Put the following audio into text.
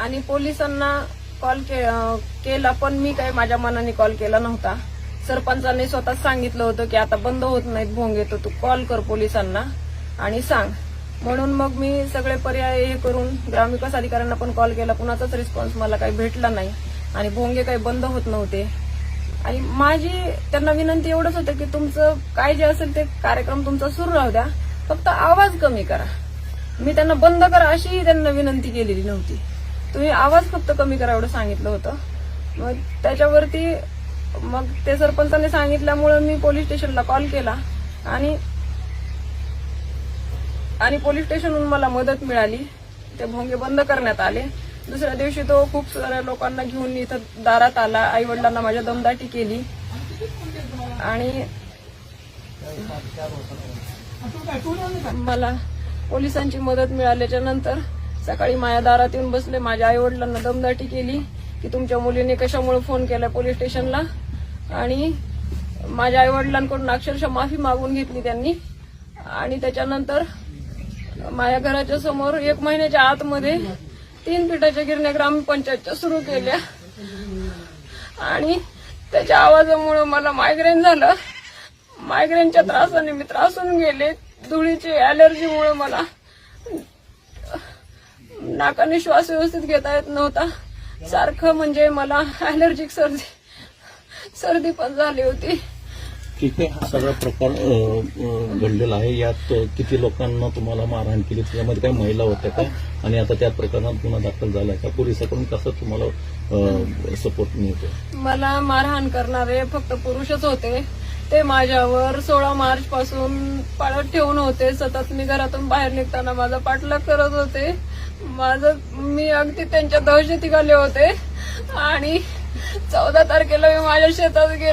आणि पोलिसांना कॉल के केला पण मी काही माझ्या मनाने कॉल केला नव्हता. सरपंचांनी स्वतः सांगितलं होतं की आता बंद होत नाहीत भोंगे तर तू कॉल कर पोलिसांना आणि सांग. म्हणून मग मी सगळे पर्याय हे करून ग्रामविकास अधिकाऱ्यांना पण कॉल केला. कुणाचाच रिस्पॉन्स मला काही भेटला नाही आणि भोंगे काही बंद होत नव्हते. आणि माझी त्यांना विनंती एवढंच होतं की तुमचं काय जे असेल ते कार्यक्रम तुमचा सुरू राहू द्या. फक्त आवाज कमी करा. मी त्यांना बंद करा अशीही त्यांना विनंती केलेली नव्हती. तुम्ही आवाज फक्त कमी करा एवढं सांगितलं होतं. मग त्याच्यावरती मग ते सरपंचांनी सांगितल्यामुळं मी पोलीस स्टेशनला कॉल केला आणि आणि पोलीस स्टेशनहून मला मदत मिळाली. ते भोंगे बंद करण्यात आले. दुसऱ्या दिवशी तो खूप साऱ्या लोकांना घेऊन इथं दारात आला. आई वडिलांना माझ्या दमदाटी केली. आणि मला पोलिसांची मदत मिळाल्याच्या नंतर सकाळी माझ्या दारात येऊन बसले. माझ्या आई वडिलांना दमदाटी केली की तुमच्या मुलीने कशामुळे फोन केला पोलीस स्टेशनला आणि माझ्या आई वडिलांकडून अक्षरशः माफी मागून घेतली त्यांनी. आणि त्याच्यानंतर माझ्या घराच्या समोर एक महिन्याच्या आतमध्ये तीन पिठाच्या गिरण्या ग्रामपंचायतच्या सुरू केल्या. आणि त्याच्या आवाजामुळे मला मायग्रेन झालं. मायग्रेनच्या त्रासाने मी त्रासून गेले. धुळीची अलर्जीमुळे मला नाकाने श्वास व्यवस्थित घेता येत नव्हता. सारखं म्हणजे मला अलर्जिक सर्दी सर्दी पण झाली होती. आहे हा सगळा प्रकार घडलेला आहे. यात किती लोकांना तुम्हाला मारहाण केली? त्याच्यामध्ये काही महिला होत्या का? आणि आता त्या प्रकरणात गुन्हा दाखल झालाय का? पोलिसांकडून कसं तुम्हाला सपोर्ट मिळतो मला मारहाण करणारे फक्त पुरुषच होते. ते माझ्यावर सोळा मार्च पासून पाळत ठेवून होते. सतत मी घरातून बाहेर निघताना माझा पाठलाग करत होते. माझं मी अगदी त्यांच्या दहशती खाली होते. आणि चौदा तारखेला मी माझ्या शेतात गेले.